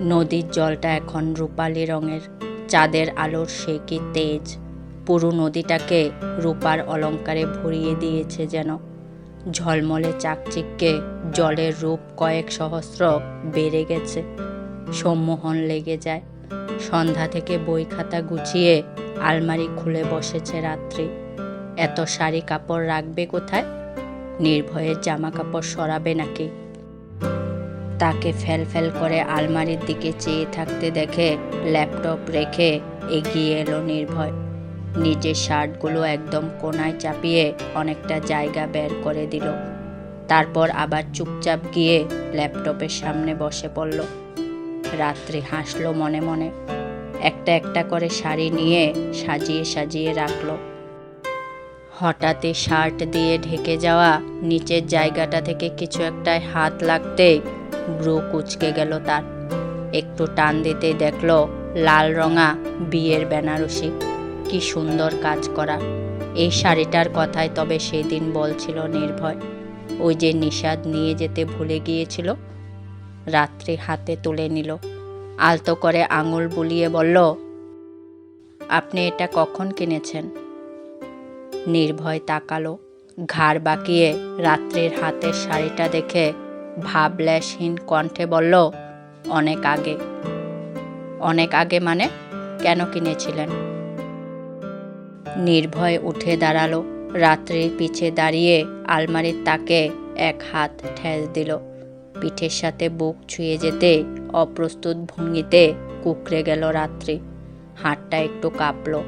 নদীর জলটা এখন রূপালি রঙের। চাঁদের আলোর সে কি তেজ। পুরো নদীটাকে রূপার অলঙ্কারে ভরিয়ে দিয়েছে যেন। ঝলমলে চাকচিককে জলের রূপ কয়েক সহস্র বেড়ে গেছে। সম্মোহন লেগে যায়। সন্ধ্যা থেকে বই খাতা গুছিয়ে আলমারি খুলে বসেছে রাত্রি। এত শাড়ি কাপড় রাখবে কোথায়? নির্ভয়ের জামা কাপড় সরাবে নাকি? তাকে ফেল ফেল করে আলমারির দিকে চেয়ে থাকতে দেখে ল্যাপটপ রেখে এগিয়ে এলো নির্ভয়। নিজের শার্টগুলো একদম কোনায় চাপিয়ে অনেকটা জায়গা বের করে দিল। তারপর আবার চুপচাপ গিয়ে ল্যাপটপের সামনে বসে পড়ল। রাত্রি হাসলো মনে মনে। একটা একটা করে শাড়ি নিয়ে সাজিয়ে সাজিয়ে রাখল। হঠাৎই শার্ট দিয়ে ঢেকে যাওয়া নিচের জায়গাটা থেকে কিছু একটায় হাত লাগতেই ব্রু কুচকে গেল তার। একটু টান দিতেই দেখল লাল রঙা বিয়ের বেনারসি। কি সুন্দর কাজ করা। এই শাড়িটার কথাই তবে সেদিন বলছিল নির্ভয়। ওই যে নিষাদ নিয়ে যেতে ভুলে গিয়েছিল, রাত্রি হাতে তুলে নিল। আলতো করে আঙুল বুলিয়ে বলল, আপনি এটা কখন কিনেছেন? নির্ভয় তাকালো, ঘাড় বাঁকিয়ে রাত্রির হাতের শাড়িটা দেখে ভাবলেশহীন কণ্ঠে বলল, অনেক আগে। অনেক আগে মানে কেন কিনেছিলেন? নির্ভয় উঠে দাঁড়াল, রাত্রির পিছে দাঁড়িয়ে আলমারির তাকে এক হাত ঠেস দিল। পিঠের সাথে বুক ছুঁয়ে যেতে অপ্রস্তুত ভঙ্গিতে কুকড়ে গেল রাত্রি। হাতটা একটু কাঁপল।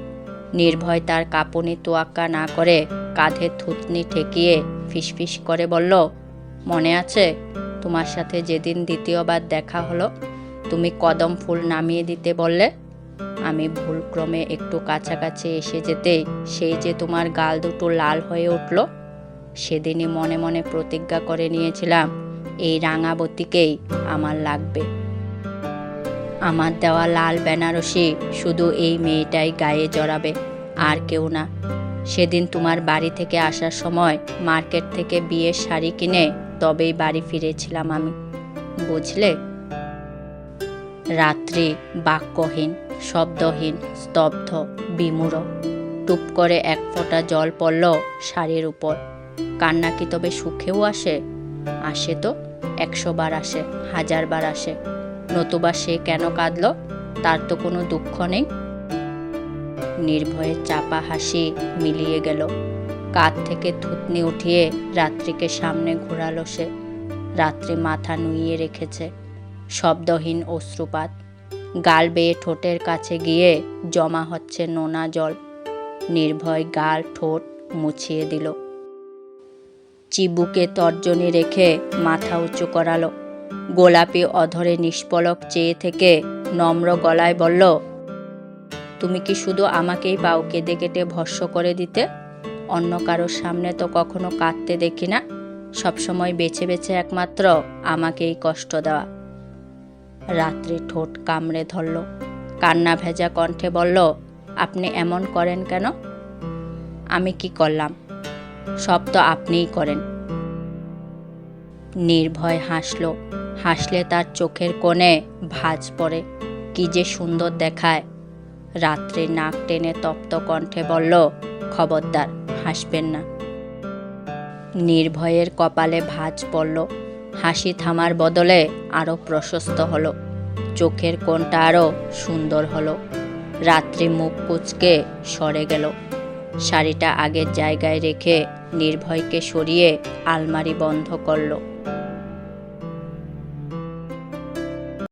নির্ভয় তার কাঁপুনি তোয়াক্কা না করে কাঁধে থুতনি ঠেকিয়ে ফিসফিস করে বলল মনে আছে? তোমার সাথে যেদিন দ্বিতীয়বার দেখা হলো, তুমি কদম ফুল নামিয়ে দিতে বললে? আমি ভুলক্রমে একটু কাছাকাছি এসে যেতেই সেই যে তোমার গাল দুটো লাল হয়ে উঠল, সেদিনই মনে মনে প্রতিজ্ঞা করে নিয়েছিলাম, এই রাঙাবতীকেই আমার লাগবে। আমার দেওয়া লাল বেনারসি শুধু এই মেয়েটাই গায়ে জড়াবে, আর কেউ না। সেদিন তোমার বাড়ি থেকে আসার সময় মার্কেট থেকে বিয়ের শাড়ি কিনে তবেই বাড়ি ফিরেছিলাম আমি। বুঝলে? রাত্রি বাক্যহীন, শব্দহীন, স্তব্ধ, বিমূঢ়। টুপ করে এক ফোঁটা জল পড়ল শাড়ির উপর। কান্না কি তবে সুখেও আসে? আসে তো, একশো বার আসে, হাজার বার আসে। নতুবা সে কেন কাঁদল? তার তো কোনো দুঃখ নেই। নির্ভয়ে চাপা হাসি মিলিয়ে গেল। কাঁধ থেকে থুতনি উঠিয়ে রাত্রিকে সামনে ঘোরালো সে। রাত্রি মাথা নুইয়ে রেখেছে। শব্দহীন অশ্রুপাত। গাল বেয়ে ঠোঁটের কাছে গিয়ে জমা হচ্ছে নোনা জল। নির্ভয় গাল ঠোঁট মুছিয়ে দিল। চিবুকে তর্জনী রেখে মাথা উঁচু করালো। গোলাপি অধরে নিষ্পলক চেয়ে থেকে নম্র গলায় বলল, তুমি কি শুধু আমাকেই পাও কেঁদে কেটে ভস্য করে দিতে? অন্য কারোর সামনে তো কখনো কাঁদতে দেখি না। সবসময় বেছে বেছে একমাত্র আমাকেই কষ্ট দেওয়া। রাত্রি ঠোঁট কামড়ে ধরল। কান্না ভেজা কণ্ঠে বলল, আপনি এমন করেন কেন? আমি কি করলাম? সব তো আপনিই করেন। নির্ভয় হাসল। হাসলে তার চোখের কোণে ভাঁজ পড়ে। কি যে সুন্দর দেখায়। রাত্রে নাক টেনে তপ্ত কণ্ঠে বলল, খবরদার হাসবেন না। নির্ভয়ের কপালে ভাঁজ পড়ল। হাসি থামার বদলে আরও প্রশস্ত হলো। চোখের কোণটা আরও সুন্দর হলো। রাত্রি মুখ কুচকে সরে গেল। শাড়িটা আগের জায়গায় রেখে নির্ভয়কে সরিয়ে আলমারি বন্ধ করল।